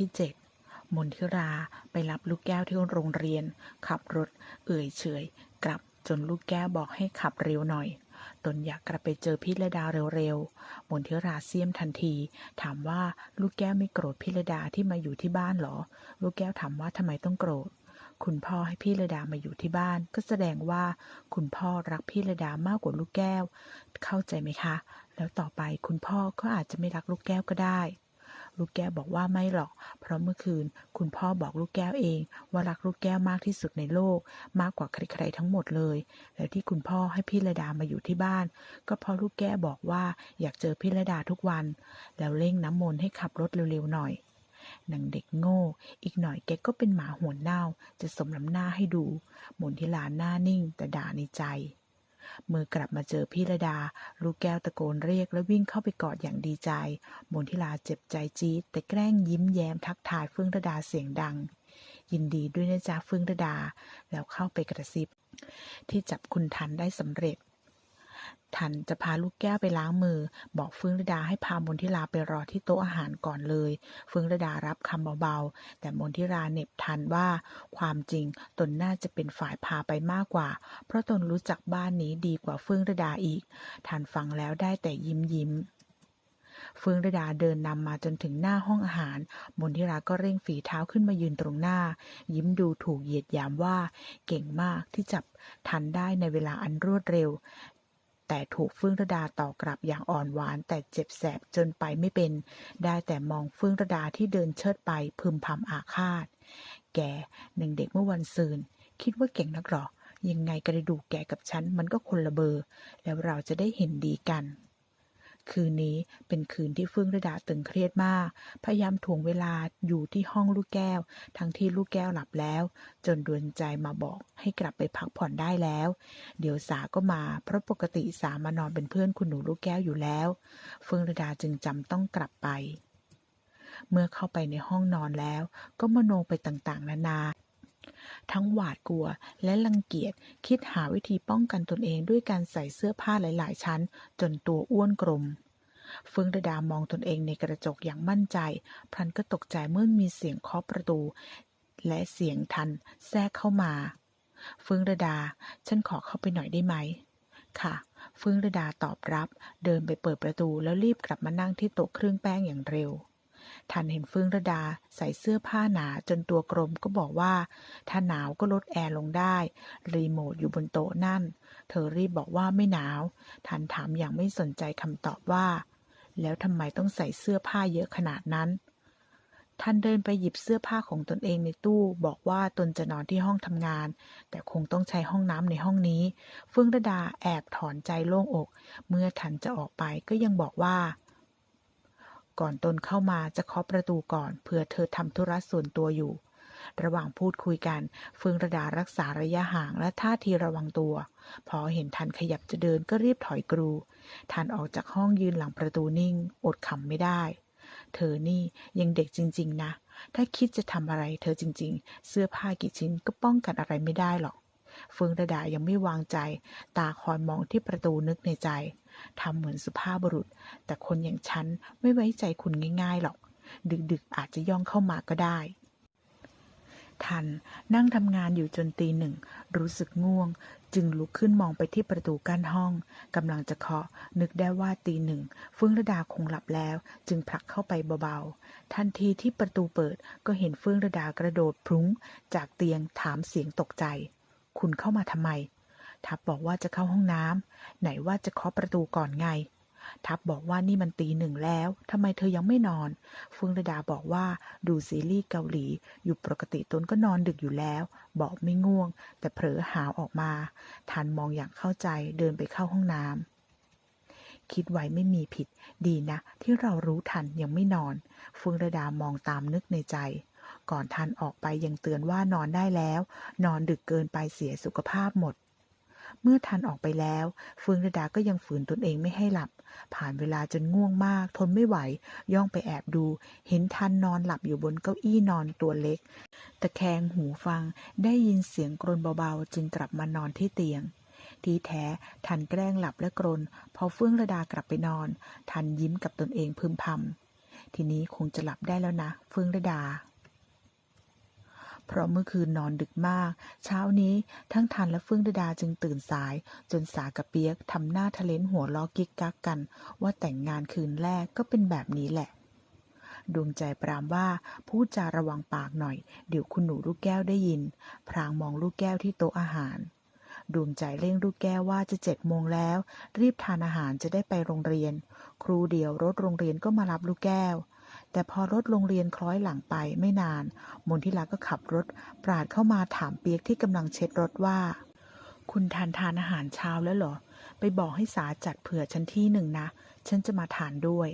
ที่เจ็ดมนทิราไปรับลูกแก้วที่โรงเรียน ขับรถ เอื่อยเฉย กลับจนลูกแก้วบอกให้ขับเร็วหน่อย ตนอยากกลับไปเจอพิรดาเร็วๆมนทิราเสียมทันที ถามว่าลูกแก้วไม่โกรธพิรดาที่มาอยู่ที่บ้านหรอ ลูกแก้วถามว่าทำไมต้องโกรธ คุณพ่อให้พี่ระดามาอยู่ที่บ้าน ก็แสดงว่าคุณพ่อรักพี่ระดามากกว่าลูกแก้ว เข้าใจไหมคะ แล้วต่อไปคุณพ่อก็อาจจะไม่รักลูกแก้วก็ได้ ลูกแก้วบอกว่าไม่หรอก เพราะเมื่อคืน คุณพ่อบอกลูกแก้วเอง ว่ารักลูกแก้วมากที่สุดในโลก มากกว่าใครๆทั้งหมดเลย แล้วที่คุณพ่อให้พี่ระดามาอยู่ที่บ้าน ก็เพราะลูกแก้วบอกว่าอยากเจอพี่ระดาทุกวัน แล้วเร่งน้ำมนต์ให้ขับรถเร็วๆหน่อยนางเด็กโง่ อีกหน่อยแกก็เป็นหมาหัวเน่า จะสมน้ำหน้าให้ดู มนทิลาหน้านิ่งแต่ด่าในใจ เมื่อกลับมาเจอพี่ระดา ลูกแก้วตะโกนเรียกและววิ่งเข้าไปกอดอย่างดีใจ มนทิลาเจ็บใจจี๊ดแต่แกล้งยิ้มแย้มทักทายเฟื่องระดาเสียงดัง ยินดีด้วยนะจ๊ะเฟื่องระดา แล้วเข้าไปกระซิบ ที่จับคุณทันได้สำเร็จ ทันจะพาลูกแก้วไปล้างมือ บอกเฟื่องระดาให้พามนทิลาไปรอที่โต๊ะอาหารก่อนเลย เฟื่องระดารับคำเบาๆ แต่มนทิราเน็บทันว่า ความจริงตนน่าจะเป็นฝ่ายพาไปมากกว่า เพราะตนรู้จักบ้านนี้ดีกว่าเฟื่องระดาอีก ทันฟังแล้วได้แต่ยิ้มยิ้มเฟื่องระดาเดินนำมาจนถึงหน้าห้องอาหาร มนทิราก็เร่งฝีเท้าขึ้นมายืนตรงหน้า ยิ้มดูถูกเหยียดยามว่า เก่งมากที่จับทันได้ในเวลาอันรวดเร็ว แต่ถูกเฟื่องระดาต่อกลับอย่างอ่อนหวาน แต่เจ็บแสบจนไปไม่เป็น ได้แต่มองเฟื่องระดาที่เดินเชิดไปพึมพำอาฆาต แกหนึ่งเด็กเมื่อวันซืน คิดว่าเก่งนักหรอ ยังไงกระดูกแกกับฉันมันก็คนละเบอร์ แล้วเราจะได้เห็นดีกัน คืนนี้เป็นคืนที่เฟื่องระดาตึงเครียดมาก พยายามถ่วงเวลาอยู่ที่ห้องลูกแก้ว ทั้งที่ลูกแก้วหลับแล้ว จนดวนใจมาบอกให้กลับไปพักผ่อนได้แล้ว เดี๋ยวสาก็มา เพราะปกติสามานอนเป็นเพื่อนคุณหนูลูกแก้วอยู่แล้ว เฟื่องระดาจึงจำต้องกลับไป เมื่อเข้าไปในห้องนอนแล้ว ก็มโนไปต่างๆ นานา ทั้งหวาดกลัวและรังเกียจคิดหาวิธีป้องกันตนเองด้วยการใส่เสื้อผ้าหลาย ๆ ชั้น จนตัวอ้วนกลมเฟืองระดามองตนเองในกระจกอย่างมั่นใจ พลันก็ตกใจเมื่อมีเสียงเคาะประตู และเสียงทันแทรกเข้ามา เฟืองระดา ฉันขอเข้าไปหน่อยได้ไหม ค่ะ เฟืองระดาตอบรับ เดินไปเปิดประตูแล้วรีบกลับมานั่งที่โต๊ะเครื่องแป้งอย่างเร็ว ทันเห็นเฟื่องระดาใส่เสื้อผ้าหนาจนตัวกลมก็บอกว่า ถ้าหนาวก็ลดแอร์ลงได้ รีโมทอยู่บนโต๊ะนั่น เธอรีบบอกว่าไม่หนาว ทันถามอย่างไม่สนใจคำตอบว่า แล้วทำไมต้องใส่เสื้อผ้าเยอะขนาดนั้นท่านเดินไปหยิบเสื้อผ้าของตนเองในตู้บอกว่าตนจะนอนที่ห้องทำงาน แต่คงต้องใช้ห้องน้ำในห้องนี้ เฟื่องระดาแอบถอนใจโล่งอก เมื่อทันจะออกไปก็ยังบอกว่า ก่อนตนเข้ามาจะเคาะประตูก่อนเผื่อเธอทำธุระส่วนตัวอยู่ ระหว่างพูดคุยกันเฟืองระดารักษาระยะห่างและท่าทีระวังตัว พอเห็นทันขยับจะเดินก็รีบถอยกรูทันออกจากห้องยืนหลังประตูนิ่ง อดขำไม่ได้ เธอนี่ยังเด็กจริง ๆ นะ ถ้าคิดจะทำอะไรเธอจริง ๆ เสื้อผ้ากี่ชิ้นก็ป้องกันอะไรไม่ได้หรอกเฟืองระดายังไม่วางใจ ตาคอยมองที่ประตูนึกในใจ ทำเหมือนสุภาพบุรุษ แต่คนอย่างฉันไม่ไว้ใจคุณง่าย ๆ หรอก ดึกๆ อาจจะย่องเข้ามาก็ได้ ทันนั่งทำงานอยู่จนตีหนึ่ง รู้สึกง่วง จึงลุกขึ้นมองไปที่ประตูกั้นห้องกำลังจะเคาะ นึกได้ว่าตีหนึ่งเฟื่องระดาคงหลับแล้ว จึงผลักเข้าไปเบาๆ ทันทีที่ประตูเปิดก็เห็นเฟื่องระดากระโดดพลุ้ง จากเตียงถามเสียงตกใจ คุณเข้ามาทำไม ทับบอกว่าจะเข้าห้องน้ำไหนว่าจะเคาะประตูก่อนไง ทับบอกว่านี่มันตีหนึ่งแล้วทำไมเธอยังไม่นอน เฟืองระดาบอกว่าดูซีรีส์เกาหลี อยู่ปกติตนก็นอนดึกอยู่แล้ว บอกไม่ง่วง แต่เผลอหาวออกมาทันมองอย่างเข้าใจเดินไปเข้าห้องน้ำคิดไว้ไม่มีผิด ดีนะ ที่เรารู้ทันยังไม่นอนเฟืองระดามองตามนึกในใจ ก่อนทันออกไปยังเตือนว่านอนได้แล้ว นอนดึกเกินไปเสียสุขภาพหมด เมื่อทันออกไปแล้ว เฟืองระดาก็ยังฝืนตนเองไม่ให้หลับ ผ่านเวลาจนง่วงมาก ทนไม่ไหว ย่องไปแอบดู เห็นทันนอนหลับอยู่บนเก้าอี้นอนตัวเล็ก ตะแคงหูฟัง ได้ยินเสียงกรนเบาๆ จึงกลับมานอนที่เตียง ทีแท้ทันแกล้งหลับและกรน พอเฟื่องระดากลับไปนอน ทันยิ้มกับตนเองพึมพำทีนี้คงจะหลับได้แล้วนะ เฟื่องระดา เพราะเมื่อคืนนอนดึกมาก เช้านี้ทั้งทันและเฟื่องระดาจึงตื่นสาย จนสากับเปียกทำหน้าทะเลนหัวล้อกิกกักกัน ว่าแต่งงานคืนแรกก็เป็นแบบนี้แหละดวงใจปรามว่าพูดจาระวังปากหน่อย เดี๋ยวคุณหนูลูกแก้วได้ยิน พรางมองลูกแก้วที่โต๊ะอาหาร ดวงใจเร่งลูกแก้วว่าจะเจ็ดโมงแล้ว รีบทานอาหารจะได้ไปโรงเรียน ครูเดียวรถโรงเรียนก็มารับลูกแก้ว แต่พอรถโรงเรียนคล้อยหลังไปไม่นาน มนทิลาก็ขับรถ ปราดเข้ามาถามเปียกที่กำลังเช็ดรถว่า คุณทานทานอาหารเช้าแล้วเหรอ ไปบอกให้สาจัดเผื่อฉันที่หนึ่งนะ ฉันจะมาทานด้วย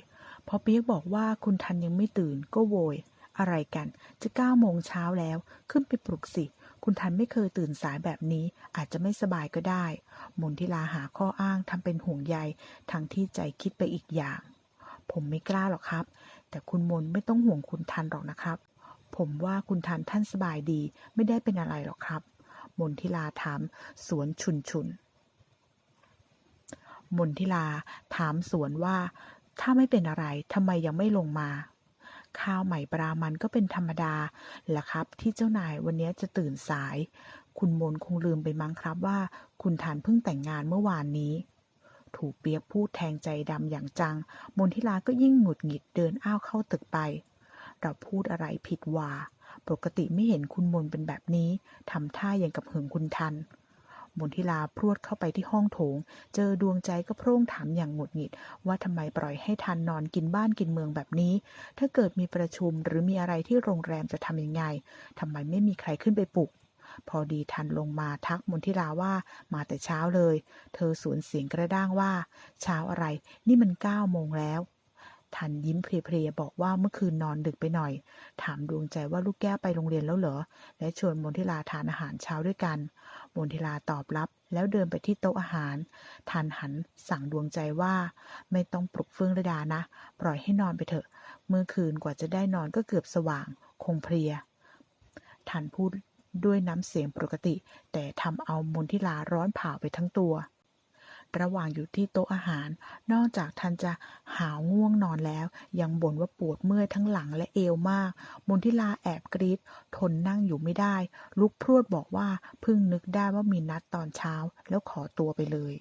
พอเปียกบอกว่าคุณทันยังไม่ตื่นก็โวย อะไรกัน จะเก้าโมงเช้าแล้ว ขึ้นไปปลุกสิคุณทันไม่เคยตื่นสายแบบนี้อาจจะไม่สบายก็ได้ มนทิลาหาข้ออ้างทำเป็นห่วงใยทั้งที่ใจคิดไปอีกอย่าง ผมไม่กล้าหรอกครับ แต่คุณมนไม่ต้องห่วงคุณทันหรอกนะครับ ผมว่าคุณทันท่านสบายดี ไม่ได้เป็นอะไรหรอกครับ มนทิลาถาม สวนชุนชุน มนทิลาถามสวนว่า ถ้าไม่เป็นอะไรทำไมยังไม่ลงมา ข้าวใหม่ปลามันก็เป็นธรรมดาแหละครับ ที่เจ้านายวันนี้จะตื่นสาย คุณมนคงลืมไปมั้งครับว่า คุณทานเพิ่งแต่งงานเมื่อวานนี้ ถูกเปียกพูดแทงใจดำอย่างจัง มนทิลาก็ยิ่งหงุดหงิดเดินอ้าวเข้าตึกไป เราพูดอะไรผิดว่า ปกติไม่เห็นคุณมนเป็นแบบนี้ทำท่าอย่างกับหึงคุณทันมนทิลาพรวดเข้าไปที่ห้องโถง เจอดวงใจก็โพร่งถามอย่างหงุดหงิด ว่าทำไมปล่อยให้ทันนอนกินบ้านกินเมืองแบบนี้ ถ้าเกิดมีประชุมหรือมีอะไรที่โรงแรมจะทำยังไงทำไมไม่มีใครขึ้นไปปลุก พอดีทันลงมาทักมนทิลาว่ามาแต่เช้าเลย เธอสวนเสียงกระด้างว่า เช้าอะไร นี่มันเก้าโมงแล้ว ทันยิ้มเพลียๆบอกว่าเมื่อคืนนอนดึกไปหน่อย ถามดวงใจว่าลูกแก้วไปโรงเรียนแล้วเหรอ และชวนมนทิลาทานอาหารเช้าด้วยกัน มนทิลาตอบรับแล้วเดินไปที่โต๊ะอาหารทันหันสั่งดวงใจว่า ไม่ต้องปลุกเฟื่องระดานะ ปล่อยให้นอนไปเถอะ เมื่อคืนกว่าจะได้นอนก็เกือบสว่าง คงเพลียทันพูด ด้วยน้ำเสียงปกติ แต่ทำเอามนทิลาร้อนเผาไปทั้งตัว ระหว่างอยู่ที่โต๊ะอาหาร นอกจากทันจะหาวง่วงนอนแล้ว ยังบ่นว่าปวดเมื่อยทั้งหลังและเอวมาก มนทิลาแอบกรีดทนนั่งอยู่ไม่ได้ ลุกพรวดบอกว่าเพิ่งนึกได้ว่ามีนัดตอนเช้าแล้วขอตัวไปเลย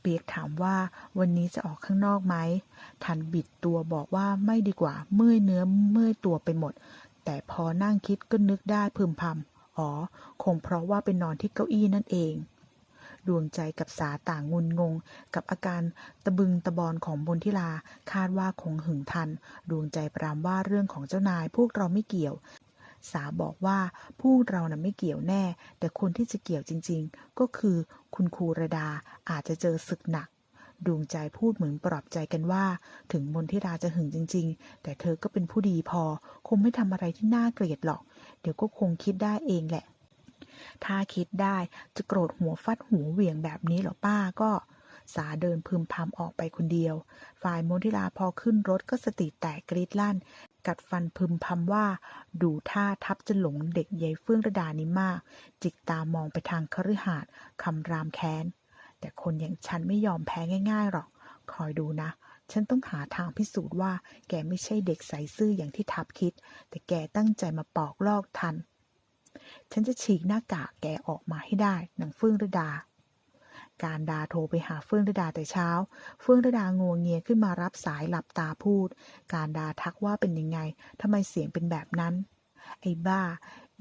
เปียกถามว่าวันนี้จะออกข้างนอกไหม ทันบิดตัวบอกว่าไม่ดีกว่า เมื่อยเนื้อเมื่อยตัวไปหมด แต่พอนั่งคิดก็นึกได้พึมพำอ๋อ คงเพราะว่าไปนอนที่เก้าอี้นั่นเอง ดวงใจกับสาต่างงุนงง กับอาการตะบึงตะบอนของบนทิลา คาดว่าคงหึงทัน ดวงใจปรามว่าเรื่องของเจ้านายพวกเราไม่เกี่ยว สาบอกว่าพวกเรานะ่ะไม่เกี่ยวแน่ แต่คนที่จะเกี่ยวจริง ๆ ก็คือคุณครูระดาอาจจะเจอศึกหนัก ดวงใจพูดเหมือนปลอบใจกันว่า ถึงมนทิราจะหึงจริง ๆ แต่เธอก็เป็นผู้ดีพอ คงไม่ทำอะไรที่น่าเกลียดหรอก เดี๋ยวก็คงคิดได้เองแหละ ถ้าคิดได้จะโกรธหัวฟัดหัวเหวี่ยงแบบนี้หรอป้าก็สาเดินพึมพำออกไปคนเดียว ฝ่ายมนทิลาพอขึ้นรถก็สติแตกกรีดลั่น กัดฟันพึมพำว่า ดูท่าทับจะหลงเด็กใยเฟื่องระดานี้มาก จิกตามองไปทางคฤหาสน์คำรามแค้น แต่คนอย่างฉันไม่ยอมแพ้ง่าย ๆหรอก คอยดูนะ ฉันต้องหาทางพิสูจน์ว่า แกไม่ใช่เด็กใสซื่ออย่างที่ทับคิด แต่แกตั้งใจมาปอกลอกทัน ฉันจะฉีกหน้ากากแกออกมาให้ได้นางเฟื่องระดา การดาโทรไปหาเฟื่องระดาแต่เช้า เฟื่องระดางวงเงียขึ้นมารับสายหลับตาพูด การดาทักว่าเป็นยังไงทำไมเสียงเป็นแบบนั้น ไอ้บ้า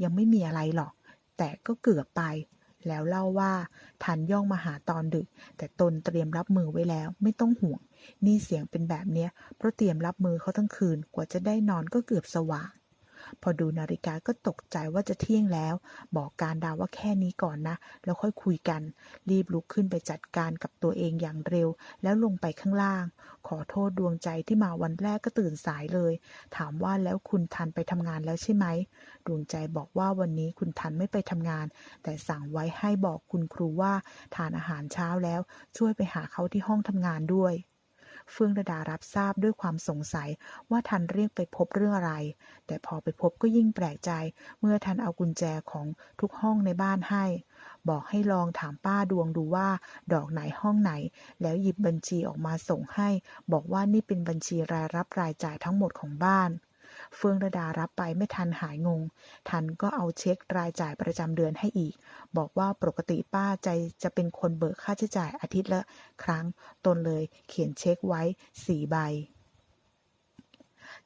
ยังไม่มีอะไรหรอก แต่ก็เกือบไป แล้วเล่าว่าทันย่องมาหาตอนดึก แต่ตนเตรียมรับมือไว้แล้ว ไม่ต้องห่วง นี่เสียงเป็นแบบเนี้ยเพราะเตรียมรับมือเขาทั้งคืนกว่าจะได้นอนก็เกือบสว่าง พอดูนาฬิกาก็ตกใจว่าจะเที่ยงแล้ว บอกการดาว่าแค่นี้ก่อนนะ แล้วค่อยคุยกัน รีบลุกขึ้นไปจัดการกับตัวเองอย่างเร็ว แล้วลงไปข้างล่าง ขอโทษดวงใจที่มาวันแรกก็ตื่นสายเลย ถามว่าแล้วคุณทันไปทำงานแล้วใช่ไหม ดวงใจบอกว่าวันนี้คุณทันไม่ไปทำงาน แต่สั่งไว้ให้บอกคุณครูว่าทานอาหารเช้าแล้ว ช่วยไปหาเขาที่ห้องทำงานด้วย เฟื่องระดารับทราบด้วยความสงสัยว่าทันเรียกไปพบเรื่องอะไร แต่พอไปพบก็ยิ่งแปลกใจ เมื่อทันเอากุญแจของทุกห้องในบ้านให้ บอกให้ลองถามป้าดวงดูว่า ดอกไหนห้องไหน แล้วหยิบบัญชีออกมาส่งให้ บอกว่านี่เป็นบัญชีรายรับรายจ่ายทั้งหมดของบ้าน เฟื่องระดารับไปไม่ทันหายงง ทันก็เอาเช็ครายจ่ายประจำเดือนให้อีก บอกว่าปกติป้าใจจะเป็นคนเบิกค่าใช้จ่ายอาทิตย์ละครั้ง ตนเลยเขียนเช็คไว้สี่ใบ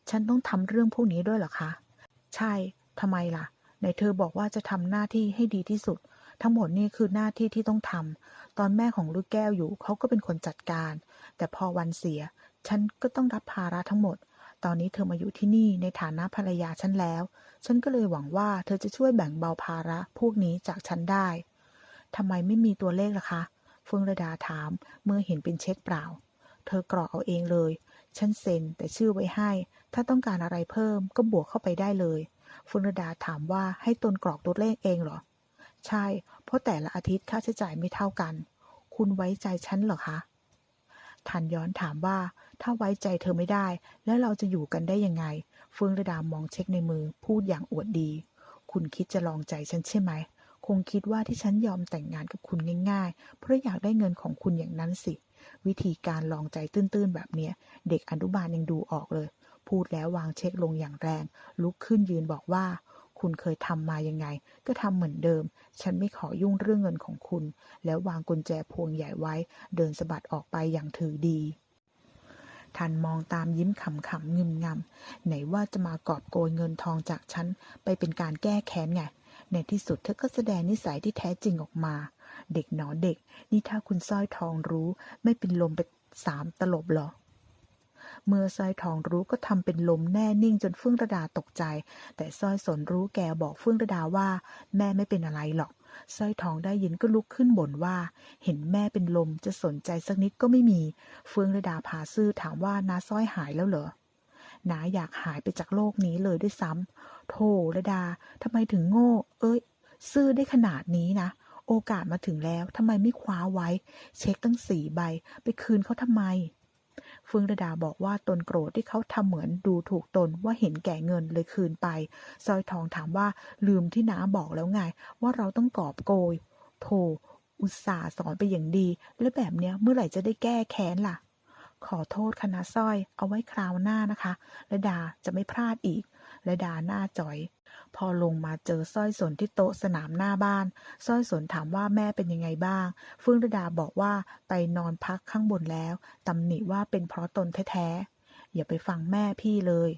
ฉันต้องทำเรื่องพวกนี้ด้วยเหรอคะ ใช่ ทำไมล่ะไหนเธอบอกว่าจะทำหน้าที่ให้ดีที่สุด ทั้งหมดนี่คือหน้าที่ที่ต้องทำ ตอนแม่ของลูกแก้วอยู่เขาก็เป็นคนจัดการ แต่พอวันเสีย ฉันก็ต้องรับภาระทั้งหมด ตอนนี้เธอมาอยู่ที่นี่ในฐานะภรรยาฉันแล้ว ฉันก็เลยหวังว่าเธอจะช่วยแบ่งเบาภาระพวกนี้จากฉันได้ทำไมไม่มีตัวเลขล่ะคะเฟื่องระดาถามเมื่อเห็นเป็นเช็คเปล่า เธอกรอกเอาเองเลย ฉันเซ็นแต่ชื่อไว้ให้ ถ้าต้องการอะไรเพิ่มก็บวกเข้าไปได้เลยเฟื่องระดาถามว่าให้ตนกรอกตัวเลขเองเหรอ ใช่ เพราะแต่ละอาทิตย์ค่าใช้จ่ายไม่เท่ากัน คุณไว้ใจฉันเหรอคะ ทันย้อนถามว่า ถ้าไว้ใจเธอไม่ได้ แล้วเราจะอยู่กันได้ยังไง เฟื่องระดามองเช็คในมือ พูดอย่างอวดดี คุณคิดจะลองใจฉันใช่ไหม คงคิดว่าที่ฉันยอมแต่งงานกับคุณง่าย ๆ เพราะอยากได้เงินของคุณอย่างนั้นสิ วิธีการลองใจตื้นๆแบบเนี้ย เด็กอนุบาลยังดูออกเลย พูดแล้ววางเช็คลงอย่างแรง ลุกขึ้นยืนบอกว่า คุณเคยทำมายังไง ก็ทำเหมือนเดิม ฉันไม่ขอยุ่งเรื่องเงินของคุณ แล้ววางกุญแจพวงใหญ่ไว้ เดินสะบัดออกไปอย่างถือดีทันมองตามยิ้มขำๆงึมงำไหนว่าจะมากอบโกยเงินทองจากฉัน ไปเป็นการแก้แค้นไง ในที่สุดเธอก็แสดงนิสัยที่แท้จริงออกมา เด็กหนอเด็ก นี่ถ้าคุณสร้อยทองรู้ ไม่เป็นลมไปสามตลบหรอ เมื่อสร้อยทองรู้ก็ทำเป็นลมแน่นิ่งจนเฟื่องระดาตกใจ แต่สร้อยสนรู้แกบอกเฟื่องระดาว่า แม่ไม่เป็นอะไรหรอกสร้อยทองได้ยินก็ลุกขึ้นบ่นว่า เห็นแม่เป็นลมจะสนใจสักนิดก็ไม่มี เฟื่องระดาผาซื่อถามว่าน้าสร้อยหายแล้วเหรอน้าอยากหายไปจากโลกนี้เลยด้วยซ้ำโธ่ระดาทำไมถึงโง่ เอ้ย ซื่อได้ขนาดนี้นะ โอกาสมาถึงแล้วทำไมไม่คว้าไว้ เช็คตั้งสี่ใบ ไปคืนเขาทำไม เฟื่องระดาบอกว่าตนโกรธที่เขาทำเหมือนดูถูกตนว่าเห็นแก่เงินเลยคืนไปซอยทองถามว่าลืมที่น้าบอกแล้วไง ว่าเราต้องกอบโกย โถอุตส่าห์สอนไปอย่างดี แล้วแบบเนี้ยเมื่อไหร่จะได้แก้แค้นล่ะ ขอโทษคณะสร้อยเอาไว้คราวหน้านะคะระดาจะไม่พลาดอีก ระดาหน้าจ่อย พอลงมาเจอสร้อยสนที่โต๊ะสนามหน้าบ้านสร้อยสนถามว่าแม่เป็นยังไงบ้าง เฟื่องระดาบอกว่าไปนอนพักข้างบนแล้วตำหนิว่าเป็นเพราะตนแท้ๆอย่าไปฟังแม่พี่เลย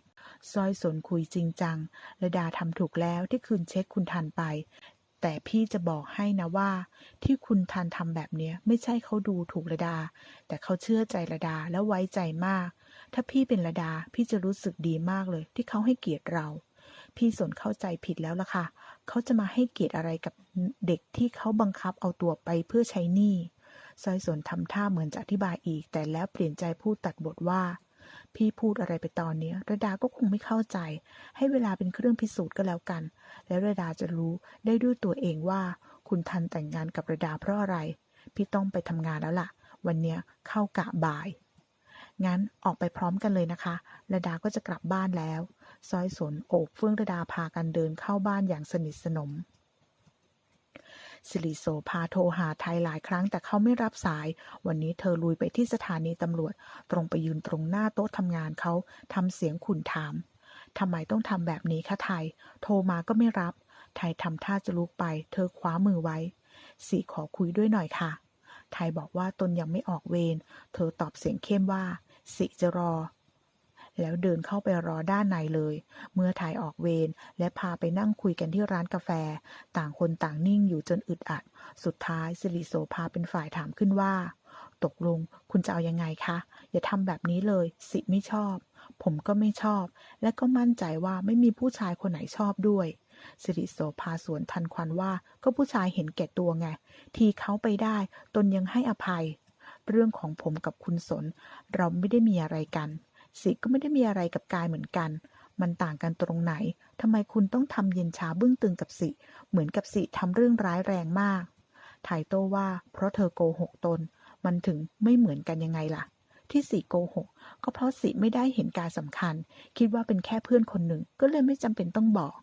สร้อยสนคุยจริงจังระดาทำถูกแล้วที่คืนเช็คคุณทันไป แต่พี่จะบอกให้นะว่า ที่คุณทันทำแบบนี้ไม่ใช่เขาดูถูกระดา แต่เขาเชื่อใจระดาและไว้ใจมาก ถ้าพี่เป็นระดา พี่จะรู้สึกดีมากเลย ที่เขาให้เกียรติเรา พี่สนเข้าใจผิดแล้วล่ะค่ะ เขาจะมาให้เกียรติอะไรกับเด็กที่เขาบังคับเอาตัวไปเพื่อใช้หนี้ซอยสนทำท่าเหมือนจะอธิบายอีก แต่แล้วเปลี่ยนใจพูดตัดบทว่า พี่พูดอะไรไปตอนนี้ระดาก็คงไม่เข้าใจ ให้เวลาเป็นเครื่องพิสูจน์ก็แล้วกัน แล้วระดาจะรู้ได้ด้วยตัวเองว่า คุณทันแต่งงานกับระดาเพราะอะไร พี่ต้องไปทำงานแล้วล่ะ วันเนี้ยเข้ากะบ่าย งั้นออกไปพร้อมกันเลยนะคะระดาก็จะกลับบ้านแล้วซอยสนโอบเฟื่องระดาพากันเดินเข้าบ้านอย่างสนิทสนมสิริโสพาโทรหาไทยหลายครั้งแต่เขาไม่รับสาย วันนี้เธอลุยไปที่สถานีตำรวจ ตรงไปยืนตรงหน้าโต๊ะทำงานเขาทำเสียงขุนถามทำไมต้องทำแบบนี้คะไทย โทรมาก็ไม่รับ ไทยทำท่าจะลุกไป เธอคว้ามือไว้สีขอคุยด้วยหน่อยค่ะ ไทยบอกว่าตนยังไม่ออกเวร เธอตอบเสียงเข้มว่า สิจะรอ แล้วเดินเข้าไปรอด้านในเลย เมื่อไทยออกเวรและพาไปนั่งคุยกันที่ร้านกาแฟ ต่างคนต่างนิ่งอยู่จนอึดอัด สุดท้ายสิริโสภาเป็นฝ่ายถามขึ้นว่า ตกลงคุณจะเอายังไงคะ อย่าทำแบบนี้เลย สิไม่ชอบ ผมก็ไม่ชอบ และก็มั่นใจว่าไม่มีผู้ชายคนไหนชอบด้วยสิริโสภาสวนทันควันว่าก็ผู้ชายเห็นแก่ตัวไง ทีเขาไปได้ ตนยังให้อภัย เรื่องของผมกับคุณสน เราไม่ได้มีอะไรกันสิก็ไม่ได้มีอะไรกับกายเหมือนกัน มันต่างกันตรงไหนทำไมคุณต้องทำเย็นชาเบึ้องตึงกับสิ เหมือนกับสิทำเรื่องร้ายแรงมากไทโต้ว่า เพราะเธอโกหกตน มันถึงไม่เหมือนกันยังไงล่ะ ที่สิโกหกก็เพราะสิไม่ได้เห็นการสำคัญ คิดว่าเป็นแค่เพื่อนคนหนึ่งก็เลยไม่จำเป็นต้องบอก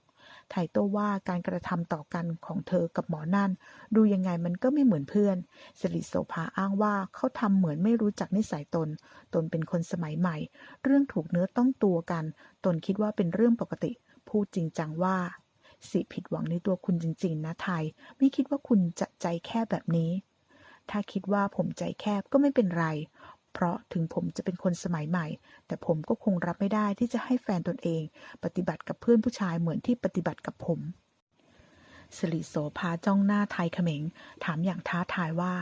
ไทโต้ว่าการกระทำต่อกันของเธอกับหมอนั่น ดูยังไงมันก็ไม่เหมือนเพื่อนสิริโสภาอ้างว่าเขาทำเหมือนไม่รู้จักนิสัยตน ตนเป็นคนสมัยใหม่ เรื่องถูกเนื้อต้องตัวกัน ตนคิดว่าเป็นเรื่องปกติ พูดจริงจังว่า สิผิดหวังในตัวคุณจริง ๆ นะไทย ไม่คิดว่าคุณจะใจแคบแบบนี้ ถ้าคิดว่าผมใจแคบก็ไม่เป็นไร เพราะถึงผมจะเป็นคนสมัยใหม่ แต่ผมก็คงรับไม่ได้ที่จะให้แฟนตนเอง ปฏิบัติกับเพื่อนผู้ชายเหมือนที่ปฏิบัติกับผมสิริโสภาจ้องหน้าไทยเขมง ถามอย่างท้าทายว่า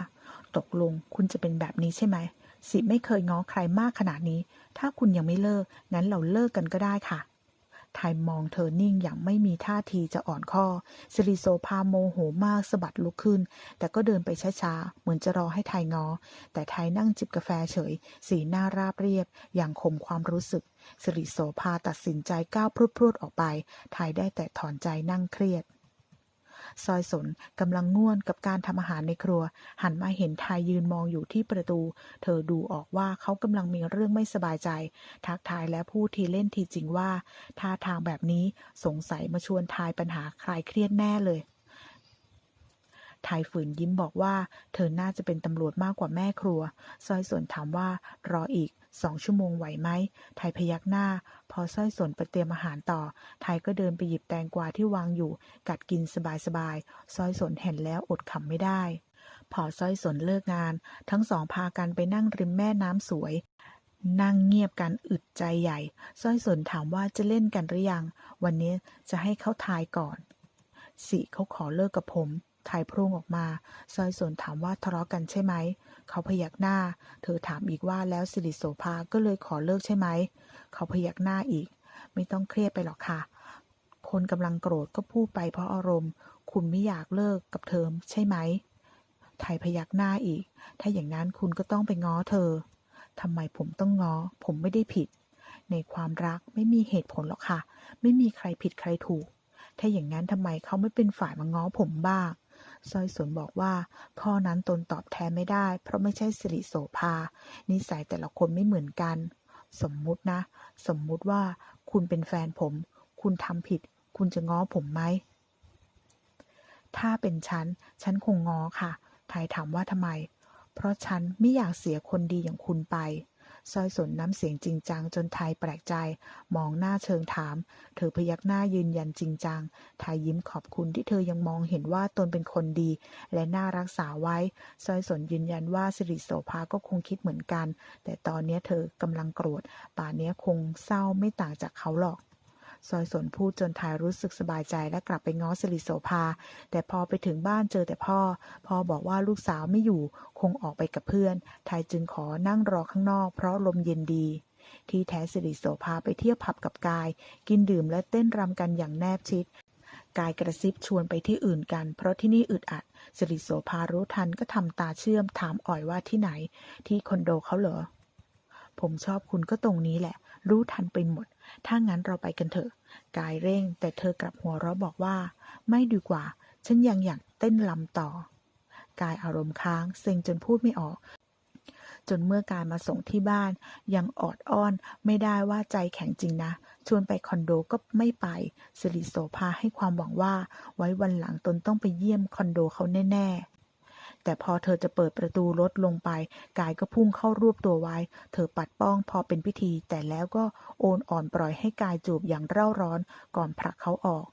ตกลงคุณจะเป็นแบบนี้ใช่ไหม สิไม่เคยง้อใครมากขนาดนี้ ถ้าคุณยังไม่เลิก งั้นเราเลิกกันก็ได้ค่ะ ไทยมองเธอนิ่งอย่างไม่มีท่าทีจะอ่อนข้อสิริโสภาโมโหมากสะบัดลุกขึ้น แต่ก็เดินไปช้าๆ เหมือนจะรอให้ไทยงอ แต่ไทยนั่งจิบกาแฟเฉย สีหน้าราบเรียบ อย่างข่มความรู้สึกสิริโสภาตัดสินใจก้าวพรวดๆออกไปไทยได้แต่ถอนใจนั่งเครียด ซอยสนกำลังง่วนกับการทำอาหารในครัว หันมาเห็นทายยืนมองอยู่ที่ประตู เธอดูออกว่าเขากำลังมีเรื่องไม่สบายใจ ทักทายและพูดทีเล่นทีจริงว่าท่าทางแบบนี้สงสัยมาชวนทายปัญหาคลายเครียดแน่เลย ไทยฝืนยิ้มบอกว่า เธอน่าจะเป็นตำรวจมากกว่าแม่ครัวซอยสนถามว่ารออีกสองชั่วโมงไหวไหมไทยพยักหน้า พอสร้อยสนไปเตรียมอาหารต่อ ไทยก็เดินไปหยิบแตงกวาที่วางอยู่ กัดกินสบายๆซอยสนเห็นแล้วอดขำไม่ได้ พอสร้อยสนเลิกงาน ทั้งสองพากันไปนั่งริมแม่น้ำสวย นั่งเงียบกันอึดใจใหญ่สร้อยสนถามว่าจะเล่นกันหรือยัง วันนี้จะให้เขาทายก่อน สิเขาขอเลิกกับผม ไทยพรุ่งออกมาซอยสนถามว่าทะเลาะกันใช่ไหม เขาพยักหน้า เธอถามอีกว่าแล้วสิริโสภาก็เลยขอเลิกใช่ไหม เขาพยักหน้าอีก ไม่ต้องเครียดไปหรอกค่ะ คนกำลังโกรธก็พูดไปเพราะอารมณ์ คุณไม่อยากเลิกกับเธอใช่ไหมไทยพยักหน้าอีก ถ้าอย่างนั้นคุณก็ต้องไปง้อเธอทำไมผมต้องง้อ ผมไม่ได้ผิด ในความรักไม่มีเหตุผลหรอกค่ะ ไม่มีใครผิดใครถูก ถ้าอย่างนั้นทำไมเขาไม่เป็นฝ่ายมาง้อผมบ้าง ซอยสนบอกว่า ข้อนั้นตนตอบแทนไม่ได้ เพราะไม่ใช่สิริโสภา นิสัยแต่ละคนไม่เหมือนกัน สมมุตินะ สมมุติว่าคุณเป็นแฟนผม คุณทำผิด คุณจะง้อผมไหม ถ้าเป็นฉัน ฉันคงง้อค่ะไทยถามว่าทำไม เพราะฉันไม่อยากเสียคนดีอย่างคุณไป ซอยสนน้ำเสียงจริงจังจนไทยแปลกใจ มองหน้าเชิงถาม เธอพยักหน้ายืนยันจริงจังไทยยิ้มขอบคุณที่เธอยังมองเห็นว่าตนเป็นคนดี และน่ารักษาไว้ซอยสนยืนยันว่าสิริโสภาก็คงคิดเหมือนกัน แต่ตอนนี้เธอกำลังโกรธป่านนี้คงเศร้าไม่ต่างจากเขาหรอก ซอยสนพูดจนทายรู้สึกสบายใจและกลับไปง้อสิริโสภา แต่พอไปถึงบ้านเจอแต่พ่อ พ่อบอกว่าลูกสาวไม่อยู่คงออกไปกับเพื่อนไทยจึงขอนั่งรอข้างนอกเพราะลมเย็นดี ที่แท้สิริโสภาไปเที่ยวผับกับกาย กินดื่มและเต้นรำกันอย่างแนบชิดกายกระซิบชวนไปที่อื่นกัน เพราะที่นี่อึดอัด สิริโสภารู้ทันก็ทำตาเชื่อมถามอ่อยว่าที่ไหน ที่คอนโดเขาเหรอ ผมชอบคุณก็ตรงนี้แหละ รู้ทันไปหมด ถ้างั้นเราไปกันเถอะ กายเร่ง แต่เธอกลับหัวเราะบอกว่า ไม่ดีกว่า ฉันยังอยากเต้นลำต่อ กายอารมณ์ค้าง เซ็งจนพูดไม่ออก จนเมื่อกายมาส่งที่บ้าน ยังออดอ้อนไม่ได้ว่าใจแข็งจริงนะ ชวนไปคอนโดก็ไม่ไปสิริโสภาให้ความหวังว่า ไว้วันหลังตนต้องไปเยี่ยมคอนโดเขาแน่ ๆ แต่พอเธอจะเปิดประตูรถลงไป กายก็พุ่งเข้ารวบตัวไว้ เธอปัดป้องพอเป็นพิธี แต่แล้วก็โอนอ่อนปล่อยให้กายจูบอย่างเร่าร้อนก่อนผลักเขาออก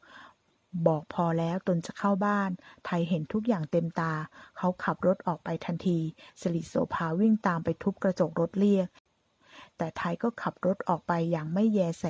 บอกพอแล้วตนจะเข้าบ้าน ไทยเห็นทุกอย่างเต็มตา เขาขับรถออกไปทันทีสิริโสภาวิ่งตามไปทุบกระจกรถเรียก แต่ไทยก็ขับรถออกไปอย่างไม่แยแส